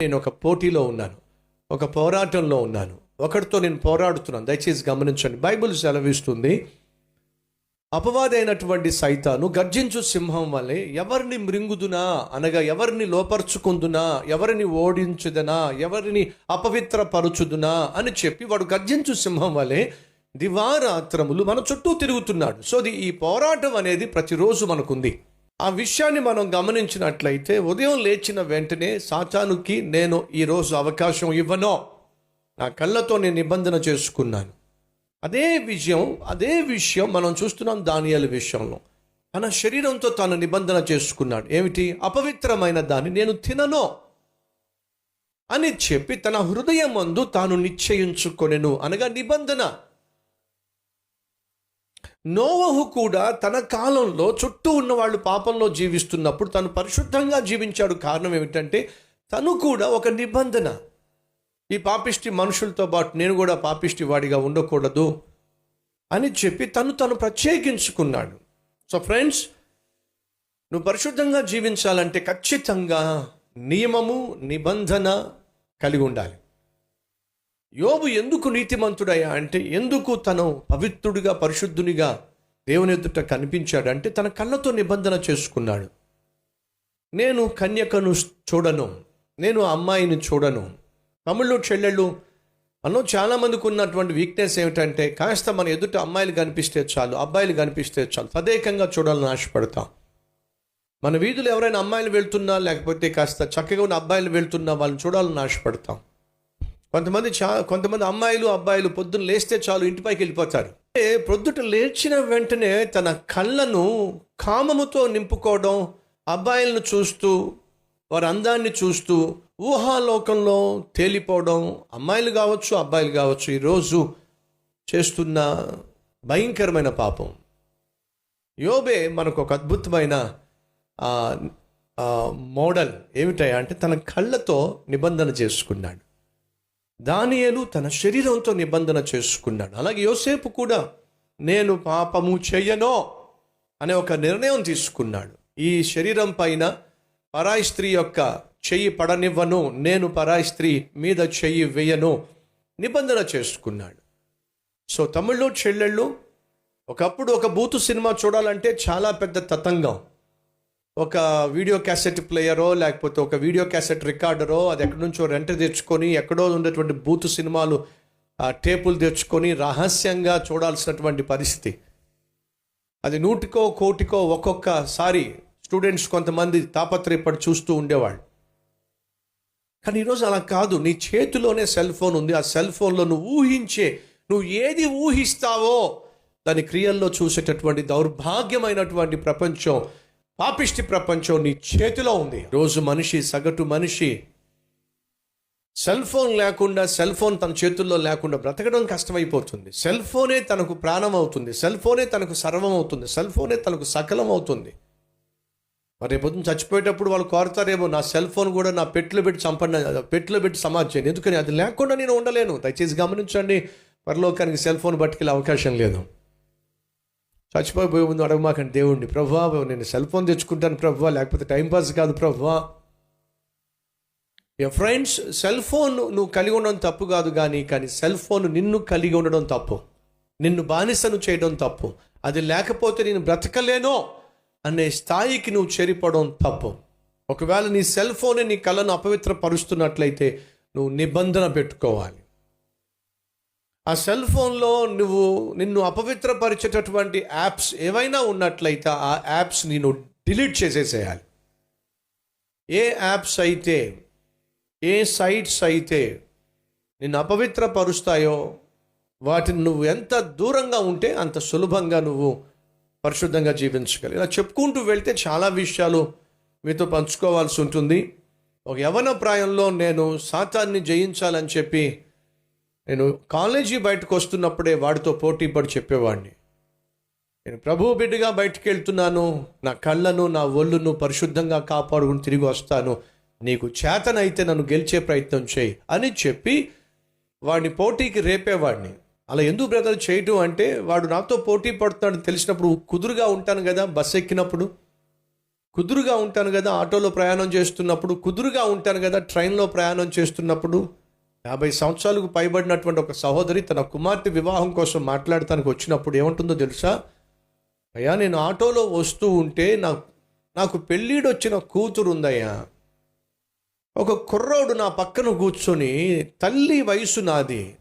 నేను ఒక పోటీలో ఉన్నాను ఒక పోరాటంలో ఉన్నాను. ఒకరితో నేను పోరాడుతున్నాను. దయచేసి గమనించండి. బైబిల్ సెలవిస్తుంది అపవాదైనటువంటి సైతాను గర్జించు సింహం వలె ఎవరిని మృంగుదునా? అనగా ఎవరిని లోపరుచుకుందునా? ఎవరిని ఓడించుదనా? ఎవరిని అపవిత్రపరుచుదునా? అని చెప్పి వాడు గర్జించు సింహం వలె దివారాత్రములు మన చుట్టూ తిరుగుతున్నాడు. సో ఈ పోరాటం అనేది ప్రతిరోజు మనకుంది. ఆ విషయాన్ని మనం గమనించినట్లయితే ఉదయం లేచిన వెంటనే సాతానుకి నేను ఈరోజు అవకాశం ఇవ్వను. నా కళ్ళతో నేను నిబంధన చేసుకున్నాను. అదే విజయం అదే విషయం మనం చూస్తున్నాం దానియాల విషయంలో. తన శరీరంతో తాను నిబంధన చేసుకున్నాడు. ఏమిటి? అపవిత్రమైన దాన్ని నేను తినను అని చెప్పి తన హృదయం మందు తాను నిశ్చయించుకొనెను అనగా నిబంధన. నోవహు కూడా తన కాలంలో చుట్టూ ఉన్న వాళ్ళు పాపంలో జీవిస్తున్నప్పుడు తను పరిశుద్ధంగా జీవించాడు కారణం ఏమిటంటే తను కూడా ఒక నిబంధన. ఈ పాపిష్టి మనుషులతో పాటు నేను కూడా పాపిష్టి వాడిగా ఉండకూడదు అని చెప్పి తను తను ప్రత్యేకించుకున్నాడు. సో ఫ్రెండ్స్ నువ్వు పరిశుద్ధంగా జీవించాలంటే ఖచ్చితంగా నియమము నిబంధన కలిగి ఉండాలి. యోబు ఎందుకు నీతిమంతుడయ్యా? అంటే ఎందుకు తను పవిత్రుడిగా పరిశుద్ధునిగా దేవుని ఎదుట కనిపించాడు? అంటే తన కళ్ళతో నిబంధన చేసుకున్నాడు. నేను కన్యకను చూడను. నేను ఆ అమ్మాయిని చూడను. తమ్ముళ్ళు చెల్లెళ్ళు మనం చాలామందికి ఉన్నటువంటి వీక్నెస్ ఏమిటంటే కాస్త మన ఎదుట అమ్మాయిలు కనిపిస్తే చాలు అబ్బాయిలు కనిపిస్తే చాలు తదేకంగా చూడాలని ఆశపడతాం. మన వీధులు ఎవరైనా అమ్మాయిలు వెళ్తున్నా లేకపోతే కాస్త చక్కగా ఉన్న అబ్బాయిలు వెళ్తున్నా వాళ్ళని చూడాలని ఆశపడతాం. కొంతమంది చా కొంతమంది అమ్మాయిలు అబ్బాయిలు పొద్దున్న లేస్తే చాలు ఇంటిపైకి వెళ్ళిపోతారు. ప్రొద్దుట లేచిన వెంటనే తన కళ్ళను కామముతో నింపుకోవడం అబ్బాయిలను చూస్తూ వారి అందాన్ని చూస్తూ ఊహాలోకంలో తేలిపోవడం అమ్మాయిలు కావచ్చు అబ్బాయిలు కావచ్చు ఈరోజు చేస్తున్న భయంకరమైన పాపం. యోబే మనకు ఒక అద్భుతమైన మోడల్ ఏమిటయా అంటే తన కళ్ళతో నిబంధన చేసుకున్నాడు. దానియేలు తన శరీరంతో నిబంధన చేసుకున్నాడు. అలాగే యోసేపు కూడా నేను పాపము చెయ్యనో అనే ఒక నిర్ణయం తీసుకున్నాడు. ఈ శరీరం పైన పరాయి స్త్రీ యొక్క చెయ్యి పడనివ్వను నేను పరాయి స్త్రీ మీద చెయ్యి వేయను నిబంధన చేసుకున్నాడు. సో తమిళ్ళు చెల్లెళ్ళు ఒకప్పుడు ఒక బూతు సినిమా చూడాలంటే చాలా పెద్ద తతంగం. ఒక వీడియో క్యాసెట్ ప్లేయరో లేకపోతే ఒక వీడియో క్యాసెట్ రికార్డరో అది ఎక్కడి నుంచో రెంట్ తెచ్చుకొని ఎక్కడో ఉండేటువంటి బూత్ సినిమాలు టేపులు తెచ్చుకొని రహస్యంగా చూడాల్సినటువంటి పరిస్థితి. అది నూటికో కోటికో ఒక్కొక్కసారి స్టూడెంట్స్ కొంతమంది తాపత్రయపడి చూస్తూ ఉండేవాళ్ళు. కానీ ఈరోజు అలా కాదు. నీ చేతిలోనే సెల్ ఫోన్ ఉంది. ఆ సెల్ ఫోన్లో నువ్వు ఊహించే నువ్వు ఏది ఊహిస్తావో దాని క్రియల్లో చూసేటటువంటి దౌర్భాగ్యమైనటువంటి ప్రపంచం పాపిష్టి ప్రపంచం నీ చేతిలో ఉంది. రోజు మనిషి సగటు మనిషి సెల్ ఫోన్ లేకుండా సెల్ ఫోన్ తన చేతుల్లో లేకుండా బ్రతకడం కష్టమైపోతుంది. సెల్ ఫోనే తనకు ప్రాణం అవుతుంది. సెల్ ఫోనే తనకు సర్వం అవుతుంది. సెల్ ఫోనే తనకు సకలం అవుతుంది. మరి రేపొద్దున చచ్చిపోయేటప్పుడు వాళ్ళు కోరతారేమో నా సెల్ ఫోన్ కూడా నా పెట్టులో పెట్టి చంపండి పెట్టులో పెట్టి సమాధి చేయండి. ఎందుకని? అది లేకుండా నేను ఉండలేను. దయచేసి గమనించండి. పరలోకానికి సెల్ ఫోన్ పట్టుకెళ్ళే అవకాశం లేదు. చచ్చిపోయిపోయే ముందు అడగమాకండి దేవుణ్ణి. ప్రభా నేను సెల్ ఫోన్ తెచ్చుకుంటాను ప్రభా లేకపోతే టైంపాస్ కాదు ప్రభా. యా ఫ్రెండ్స్ సెల్ ఫోన్ నువ్వు కలిగి ఉండడం తప్పు కాదు కానీ కానీ సెల్ ఫోన్ నిన్ను కలిగి ఉండడం తప్పు. నిన్ను బానిసను చేయడం తప్పు. అది లేకపోతే నేను బ్రతకలేనో అనే స్థాయికి నువ్వు చేరిపోవడం తప్పు. ఒకవేళ నీ సెల్ ఫోనే నీ కళను అపవిత్రపరుస్తున్నట్లయితే నువ్వు నిబంధన పెట్టుకోవాలి. ఆ సెల్ ఫోన్లో నువ్వు నిన్ను అపవిత్రపరిచేటటువంటి యాప్స్ ఏవైనా ఉన్నట్లయితే ఆ యాప్స్ నేను డిలీట్ చేసేసేయాలి. ఏ యాప్స్ అయితే ఏ సైట్స్ అయితే నిన్ను అపవిత్రపరుస్తాయో వాటిని నువ్వు ఎంత దూరంగా ఉంటే అంత సులభంగా నువ్వు పరిశుద్ధంగా జీవించగలి ఇలా చెప్పుకుంటూ వెళ్తే చాలా విషయాలు మీతో పంచుకోవాల్సి ఉంటుంది. ఒక యవన ప్రాయంలో నేను సాతాన్ని జయించాలని చెప్పి నేను కాలేజీ బయటకు వస్తున్నప్పుడే వాడితో పోటీ పడి చెప్పేవాడిని. నేను ప్రభు బిడ్డగా బయటికి వెళ్తున్నాను నా కళ్ళను నా ఒళ్ళును పరిశుద్ధంగా కాపాడుకుని తిరిగి వస్తాను. నీకు చేతనైతే నన్ను గెలిచే ప్రయత్నం చేయి అని చెప్పి వాడిని పోటీకి రేపేవాడిని. అలా ఎందుకు బ్రదర్ చేయటం అంటే వాడు నాతో పోటీ పడుతున్నాడు తెలిసినప్పుడు కుదురుగా ఉంటాను కదా బస్ ఎక్కినప్పుడు. కుదురుగా ఉంటాను కదా ఆటోలో ప్రయాణం చేస్తున్నప్పుడు కుదురుగా ఉంటాను కదా ట్రైన్లో ప్రయాణం చేస్తున్నప్పుడు. యాభై సంవత్సరాలకు పైబడినటువంటి ఒక సహోదరి తన కుమార్తె వివాహం కోసం మాట్లాడటానికి వచ్చినప్పుడు ఏమంటుందో తెలుసా? అయ్యా నేను ఆటోలో వస్తూ ఉంటే నాకు నాకు పెళ్ళిడొచ్చిన కూతురు ఉందయ్యా ఒక కుర్రోడు నా పక్కన కూర్చొని తల్లి వయసు నాది.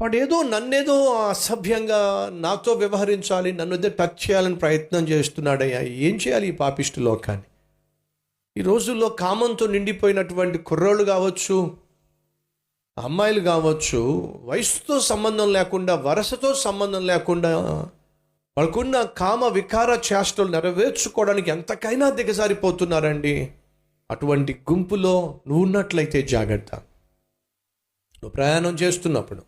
వాడు ఏదో నన్నేదో అసభ్యంగా నాతో వ్యవహరించాలి నన్ను ఏదో టచ్ చేయాలని ప్రయత్నం చేస్తున్నాడయ్యా. ఏం చేయాలి ఈ పాపిష్టి లోకాన్ని? ఈ రోజుల్లో కామంతో నిండిపోయినటువంటి కుర్రోళ్ళు కావచ్చు అమ్మాయిలు కావచ్చు వయసుతో సంబంధం లేకుండా వరసతో సంబంధం లేకుండా వాళ్ళకున్న కామ వికార చేష్టలు నెరవేర్చుకోవడానికి ఎంతకైనా దిగజారిపోతున్నారండి. అటువంటి గుంపులో నువ్వు ఉన్నట్లయితే జాగ్రత్త. నువ్వు ప్రయాణం చేస్తున్నప్పుడు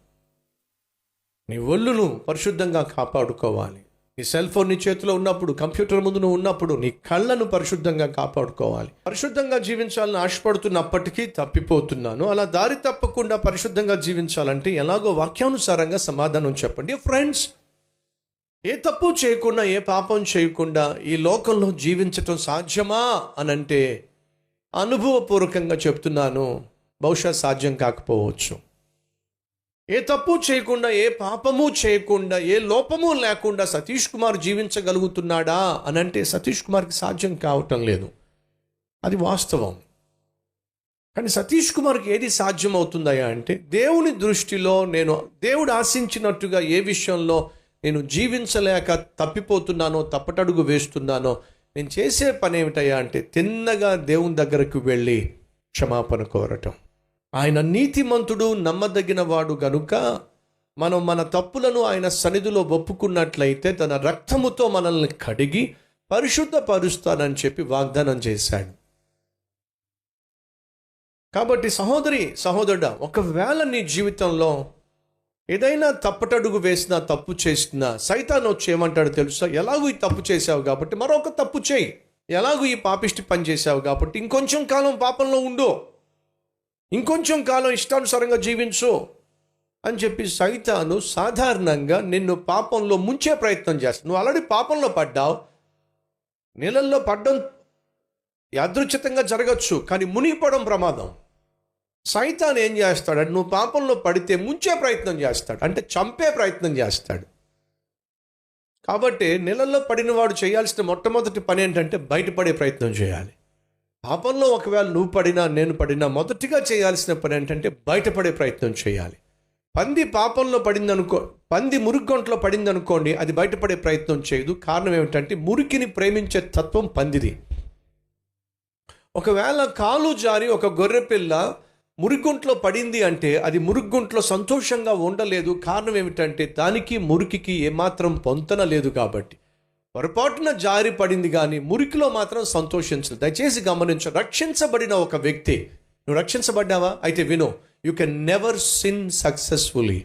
నీ ఒళ్ళును పరిశుద్ధంగా కాపాడుకోవాలి. నీ సెల్ ఫోన్ నీ చేతిలో ఉన్నప్పుడు కంప్యూటర్ ముందు నువ్వు ఉన్నప్పుడు నీ కళ్ళను పరిశుద్ధంగా కాపాడుకోవాలి. పరిశుద్ధంగా జీవించాలని ఆశపడుతున్నప్పటికీ తప్పిపోతున్నాను. అలా దారి తప్పకుండా పరిశుద్ధంగా జీవించాలంటే ఎలాగో వాక్యానుసారంగా సమాధానం చెప్పండి. ఫ్రెండ్స్ ఏ తప్పు చేయకుండా ఏ పాపం చేయకుండా ఈ లోకంలో జీవించటం సాధ్యమా అనంటే అనుభవపూర్వకంగా చెప్తున్నాను. బహుశా సాధ్యం కాకపోవచ్చు. ఏ తప్పు చేయకుండా ఏ పాపము చేయకుండా ఏ లోపము లేకుండా సతీష్ కుమార్ జీవించగలుగుతున్నాడా అని అంటే సతీష్ కుమార్కి సాధ్యం కావటం లేదు. అది వాస్తవం. కానీ సతీష్ కుమార్కి ఏది సాధ్యం అవుతుందయా అంటే దేవుని దృష్టిలో నేను దేవుడు ఆశించినట్టుగా ఏ విషయంలో నేను జీవించలేక తప్పిపోతున్నానో తప్పటడుగు వేస్తున్నానో నేను చేసే పని ఏమిటయ్యా అంటే తిన్నగా దేవుని దగ్గరకు వెళ్ళి క్షమాపణ కోరటం. ఆయన నీతిమంతుడు నమ్మదగిన వాడు గనుక మనం మన తప్పులను ఆయన సన్నిధిలో ఒప్పుకున్నట్లయితే తన రక్తముతో మనల్ని కడిగి పరిశుద్ధపరుస్తానని చెప్పి వాగ్దానం చేశాడు. కాబట్టి సహోదరి సహోదరుడ ఒకవేళ నీ జీవితంలో ఏదైనా తప్పటడుగు వేసినా తప్పు చేసినా సైతాన్ వచ్చి ఏమంటాడు తెలుసా? ఎలాగూ ఈ తప్పు చేసావు కాబట్టి మరొక తప్పు చేయి. ఎలాగూ ఈ పాపిష్టి పని చేసావు కాబట్టి ఇంకొంచెం కాలం పాపంలో ఉండు. ఇంకొంచెం కాలం ఇష్టానుసారంగా జీవించు అని చెప్పి సైతాను సాధారణంగా నిన్ను పాపంలో ముంచే ప్రయత్నం చేస్తాను నువ్వు ఆల్రెడీ పాపంలో పడ్డావు. నీళ్ళల్లో పడ్డం యాదృచ్ఛితంగా జరగచ్చు కానీ మునిగిపోవడం ప్రమాదం. సైతాన్ ఏం చేస్తాడంటే నువ్వు పాపంలో పడితే ముంచే ప్రయత్నం చేస్తాడు. అంటే చంపే ప్రయత్నం చేస్తాడు. కాబట్టి నీళ్ళల్లో పడిన వాడు చేయాల్సిన మొట్టమొదటి పని ఏంటంటే బయటపడే ప్రయత్నం చేయాలి. పాపంలో ఒకవేళ నువ్వు పడినా నేను పడినా మొదటిగా చేయాల్సిన పని ఏంటంటే బయటపడే ప్రయత్నం చేయాలి. పంది పాపంలో పడిందనుకో పంది మురుగ్గొంట్లో పడిందనుకోండి అది బయటపడే ప్రయత్నం చేయదు. కారణం ఏమిటంటే మురికిని ప్రేమించే తత్వం పందిది. ఒకవేళ కాలు జారి ఒక గొర్రె పిల్ల మురిగుంట్లో పడింది అంటే అది మురుగుంట్లో సంతోషంగా ఉండలేదు. కారణం ఏమిటంటే దానికి మురికికి ఏమాత్రం పొంతన లేదు కాబట్టి. పొరపాటున జారి పడింది కానీ మురికిలో మాత్రం సంతోషించదు. దయచేసి గమనించు రక్షించబడిన ఒక వ్యక్తి. నువ్వు రక్షించబడ్డావా? అయితే విను you can never sin successfully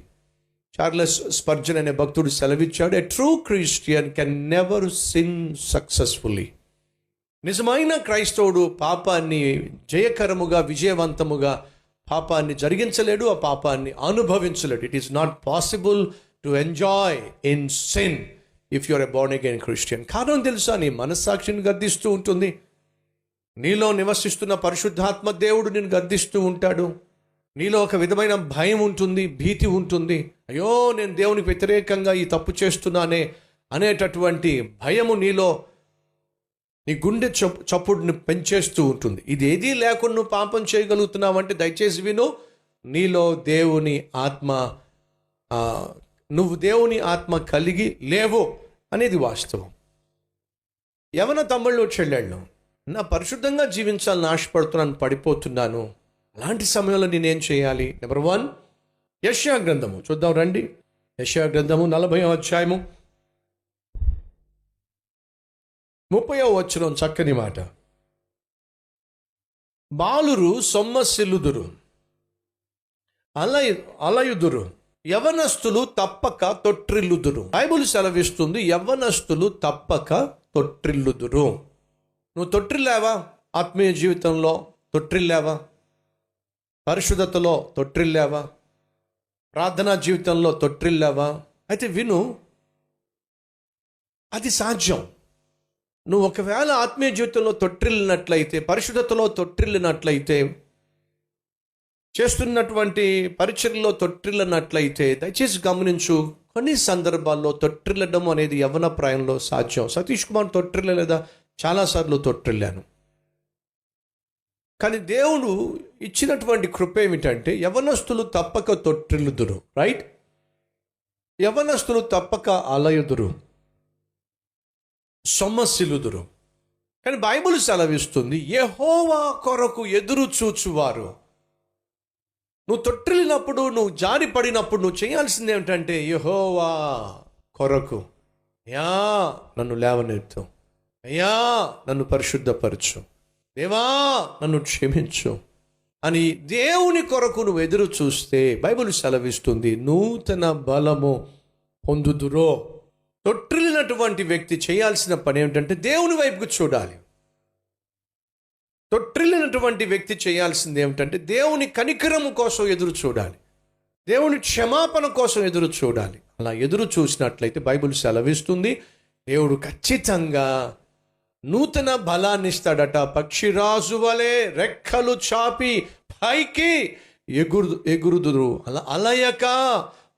Charles Spurgeon అనే భక్తుడు సెలవిచ్చాడు a true Christian can never sin successfully నిజమైన క్రైస్తవుడు పాపాన్ని జయకరముగా విజయవంతముగా పాపాన్ని జరిగించలేడు ఆ పాపాన్ని అనుభవించలేడు. It is not possible to enjoy in sin if you're a born again Christian కారణం తెలుసా? నీ మనస్సాక్షిని గర్దిస్తూ ఉంటుంది. నీలో నివసిస్తున్న పరిశుద్ధాత్మ దేవుడు నేను గర్దిస్తూ ఉంటాడు. నీలో ఒక విధమైన భయం ఉంటుంది భీతి ఉంటుంది. అయ్యో నేను దేవునికి వ్యతిరేకంగా ఈ తప్పు చేస్తున్నానే అనేటటువంటి భయము నీలో నీ గుండె చప్పు చప్పుడుని పెంచేస్తూ ఉంటుంది. ఇది ఏదీ లేకుండా నువ్వు పాపం చేయగలుగుతున్నావంటే దయచేసి విను నీలో దేవుని ఆత్మ నువ్వు దేవుని ఆత్మ కలిగి లేవు అనేది వాస్తవం. యవన తమ్ముళ్ళు చెల్లెళ్ళు నా పరిశుద్ధంగా జీవించాలని ఆశపడుతున్నాను పడిపోతున్నాను. అలాంటి సమయంలో నేనేం చేయాలి? నెంబర్ వన్ యశ్యా గ్రంథము. చూద్దాం రండి. యశ్యా గ్రంథము నలభై అధ్యాయము. ముప్పై వచ్చిన చక్కని మాట. బాలురు సొమ్మసిల్లుదురు అలయ అలయుదురు యవనస్తులు తప్పక తొట్టిల్లుదురు. బైబుల్ సెలవిస్తుంది యవనస్తులు తప్పక తొట్టిల్లుదురు. నువ్వు తొట్టిల్లావా? ఆత్మీయ జీవితంలో తొట్టిల్లావా? పరిశుద్ధతలో తొట్టిల్లావా? ప్రార్థనా జీవితంలో తొట్టిల్లావా? అయితే విను అది సాధ్యం. నువ్వు ఒకవేళ ఆత్మీయ జీవితంలో తొట్టిల్లినట్లయితే పరిశుద్ధతలో తొట్టిల్లినట్లయితే చేస్తున్నటువంటి పరిచర్లో తొట్టిల్లనట్లయితే దయచేసి గమనించు కొన్ని సందర్భాల్లో తొట్టిల్లడం అనేది యవన ప్రాయంలో సాధ్యం. సతీష్ కుమార్ తొట్టిల్లలేదా చాలాసార్లు తొట్టిల్లాను. కానీ దేవుడు ఇచ్చినటువంటి కృప ఏమిటంటే యవనస్తులు తప్పక తొట్టిల్లుదురు రైట్? యవనస్తులు తప్పక అలయుదురు సొమ్మసిలుదురు కానీ బైబుల్ సెలవిస్తుంది యెహోవా కొరకు ఎదురు చూచువారు. నువ్వు తొట్టిల్లినప్పుడు నువ్వు జారి పడినప్పుడు నువ్వు చేయాల్సింది ఏమిటంటే యహోవా కొరకు. అయ్యా నన్ను లేవనెత్తు. అయ్యా నన్ను పరిశుద్ధపరచు. దేవా నన్ను క్షమించు. అని దేవుని కొరకు నువ్వు ఎదురు చూస్తే బైబిల్ సెలవిస్తుంది నూతన బలము పొందుదురో. తొట్టిల్లినటువంటి వ్యక్తి చేయాల్సిన పని ఏమిటంటే దేవుని వైపుకు చూడాలి. తొట్టిల్లినటువంటి వ్యక్తి చేయాల్సింది ఏమిటంటే దేవుని కనికరము కోసం ఎదురు చూడాలి. దేవుని క్షమాపణ కోసం ఎదురు చూడాలి. అలా ఎదురు చూసినట్లయితే బైబిల్ సెలవిస్తుంది దేవుడు ఖచ్చితంగా నూతన బలాన్ని ఇస్తాడట. పక్షిరాజు వలె రెక్కలు చాపి పైకి ఎగురు ఎగురుదురు. అలా అలయక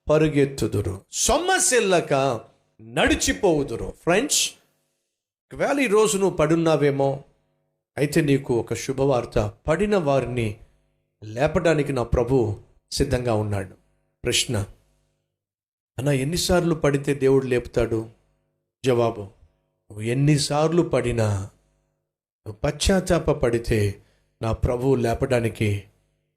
పరుగెత్తుదురు. సొమ్మసిల్లక నడిచిపోవుదురు. ఫ్రెండ్స్ ఒకవేళ ఈరోజు నువ్వు పడున్నావేమో అయితే నీకు ఒక శుభవార్త పడిన వారిని లేపడానికి నా ప్రభు సిద్ధంగా ఉన్నాడు. ప్రశ్న అన్న ఎన్నిసార్లు పడితే దేవుడు లేపుతాడు? జవాబు నువ్వు ఎన్నిసార్లు పడినా నువ్వు పశ్చాత్తాప పడితే నా ప్రభువు లేపడానికి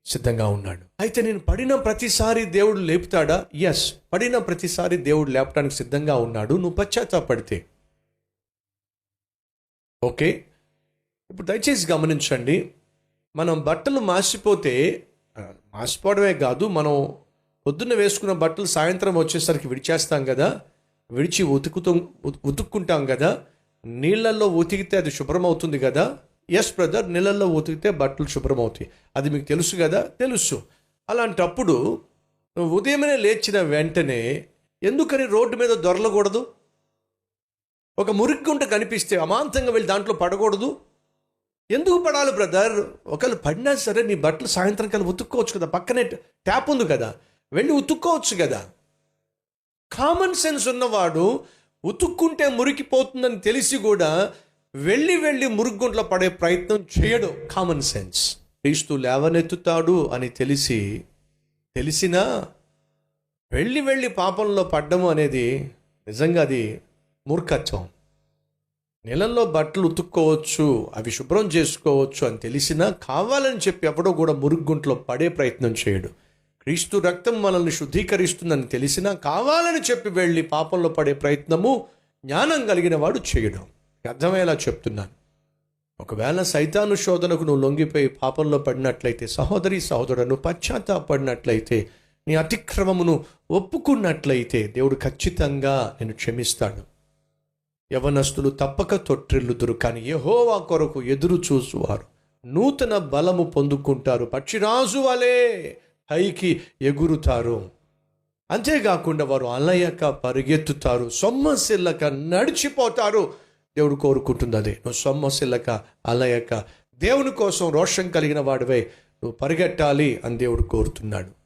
సిద్ధంగా ఉన్నాడు. అయితే నేను పడిన ప్రతిసారి దేవుడు లేపుతాడా? ఎస్ పడిన ప్రతిసారి దేవుడు లేపడానికి సిద్ధంగా ఉన్నాడు. నువ్వు పశ్చాత్తాపడితే ఓకే ఇప్పుడు దయచేసి గమనించండి. మనం బట్టలు మాసిపోతే ఆ, మాసిపోవడమే కాదు మనం పొద్దున్న వేసుకున్న బట్టలు సాయంత్రం వచ్చేసరికి విడిచేస్తాం కదా. విడిచి ఉతుకుతూ ఉతుక్కుంటాం కదా. నీళ్ళల్లో ఉతికితే అది శుభ్రం అవుతుంది కదా. ఎస్ బ్రదర్ నీళ్ళల్లో ఉతికితే బట్టలు శుభ్రం అవుతాయి అది మీకు తెలుసు కదా? తెలుసు. అలాంటప్పుడు ఉదయమే లేచిన వెంటనే ఎందుకని రోడ్డు మీద దొరలకూడదు? ఒక మురికి గుంట కనిపిస్తే అమాంతంగా వెళ్ళి దాంట్లో పడకూడదు? ఎందుకు పడాలి బ్రదర్? ఒకవేళ పడినా సరే నీ బట్టలు సాయంత్రం కల్లా ఉతుక్కోవచ్చు కదా. పక్కనే ట్యాప్ ఉంది కదా. వెళ్ళి ఉతుక్కోవచ్చు కదా. కామన్ సెన్స్ ఉన్నవాడు ఉతుక్కుంటే మురికిపోతుందని తెలిసి కూడా వెళ్ళి వెళ్ళి మురుగుంట్లో పడే ప్రయత్నం చేయడు. కామన్ సెన్స్ క్రీస్తు లేవనెత్తుతాడు అని తెలిసి తెలిసినా వెళ్ళి వెళ్ళి పాపంలో పడ్డము అనేది నిజంగా అది మూర్ఖత్వం. నీళ్ళల్లో బట్టలు ఉతుక్కోవచ్చు అవి శుభ్రం చేసుకోవచ్చు అని తెలిసినా కావాలని చెప్పి ఎవడో కూడా మురుగుంట్లో పడే ప్రయత్నం చేయడు. క్రీస్తు రక్తం మనల్ని శుద్ధీకరిస్తుందని తెలిసినా కావాలని చెప్పి వెళ్ళి పాపంలో పడే ప్రయత్నము జ్ఞానం కలిగిన వాడు చేయడం. అర్థమయ్యేలా చెప్తున్నాను? ఒకవేళ సైతాను శోధనకు నువ్వు లొంగిపోయి పాపంలో పడినట్లయితే సహోదరి సహోదరును పశ్చాత్తాపడినట్లయితే నీ అతిక్రమమును ఒప్పుకున్నట్లయితే దేవుడు ఖచ్చితంగా నేను క్షమిస్తాడు. యవనస్తులు తప్పక తొట్టిల్లుదురు కానీ యహోవా కొరకు ఎదురు చూసువారు. నూతన బలము పొందుకుంటారు పక్షిరాజు వలె పైకి ఎగురుతారు. అంతేకాకుండా వారు అలయక పరిగెత్తుతారు సొమ్మసిల్లక నడిచిపోతారు. దేవుడు కోరుకుంటుంది అదే నువ్వు సొమ్మసిల్లక అలయక దేవుని కోసం రోషం కలిగిన వాడివై నువ్వు పరిగెట్టాలి అని దేవుడు కోరుతున్నాడు.